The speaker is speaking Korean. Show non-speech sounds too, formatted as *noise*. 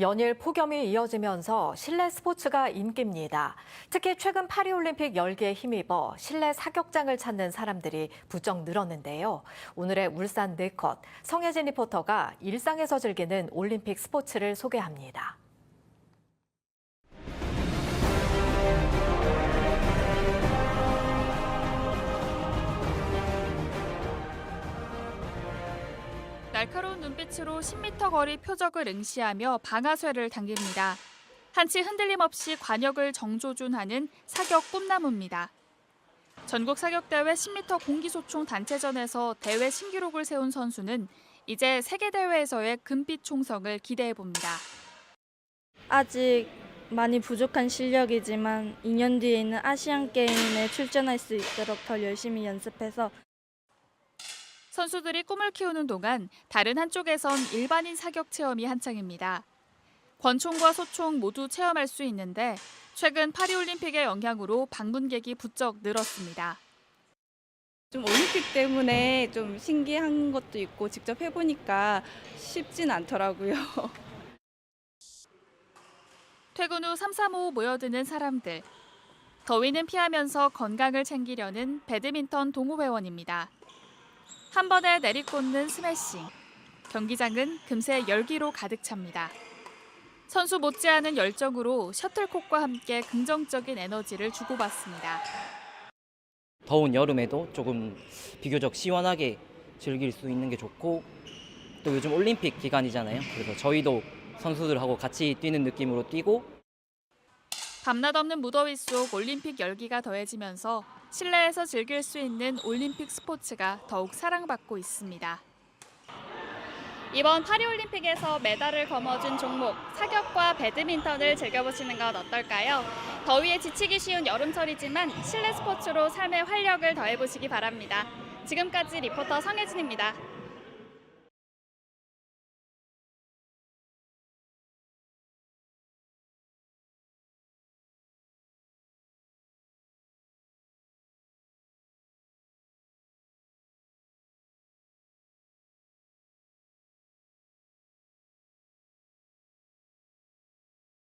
연일 폭염이 이어지면서 실내 스포츠가 인기입니다. 특히 최근 파리올림픽 열기에 힘입어 실내 사격장을 찾는 사람들이 부쩍 늘었는데요. 오늘의 울산 네컷 성혜진 리포터가 일상에서 즐기는 올림픽 스포츠를 소개합니다. 날카로운 눈빛으로 10m 거리 표적을 응시하며 방아쇠를 당깁니다. 한치 흔들림 없이 관역을 정조준하는 사격 꿈나무입니다. 전국 사격대회 10m 공기소총 단체전에서 대회 신기록을 세운 선수는 이제 세계대회에서의 금빛 총성을 기대해 봅니다. 아직 많이 부족한 실력이지만 2년 뒤에 있는 아시안 게임에 출전할 수 있도록 더 열심히 연습해서 선수들이 꿈을 키우는 동안 다른 한쪽에선 일반인 사격 체험이 한창입니다. 권총과 소총 모두 체험할 수 있는데 최근 파리올림픽의 영향으로 방문객이 부쩍 늘었습니다. 좀 올림픽 때문에 좀 신기한 것도 있고 직접 해보니까 쉽진 않더라고요. *laughs* 퇴근 후 삼삼오오 모여드는 사람들. 더위는 피하면서 건강을 챙기려는 배드민턴 동호회원입니다. 한 번에 내리꽂는 스매싱. 경기장은 금세 열기로 가득 찹니다. 선수 못지않은 열정으로 셔틀콕과 함께 긍정적인 에너지를 주고받습니다. 더운 여름에도 조금 비교적 시원하게 즐길 수 있는 게 좋고 또 요즘 올림픽 기간이잖아요. 그래서 저희도 선수들하고 같이 뛰는 느낌으로 뛰고 밤낮 없는 무더위 속 올림픽 열기가 더해지면서 실내에서 즐길 수 있는 올림픽 스포츠가 더욱 사랑받고 있습니다. 이번 파리올림픽에서 메달을 거머쥔 종목 사격과 배드민턴을 즐겨보시는 건 어떨까요? 더위에 지치기 쉬운 여름철이지만 실내 스포츠로 삶의 활력을 더해보시기 바랍니다. 지금까지 리포터 성혜진입니다.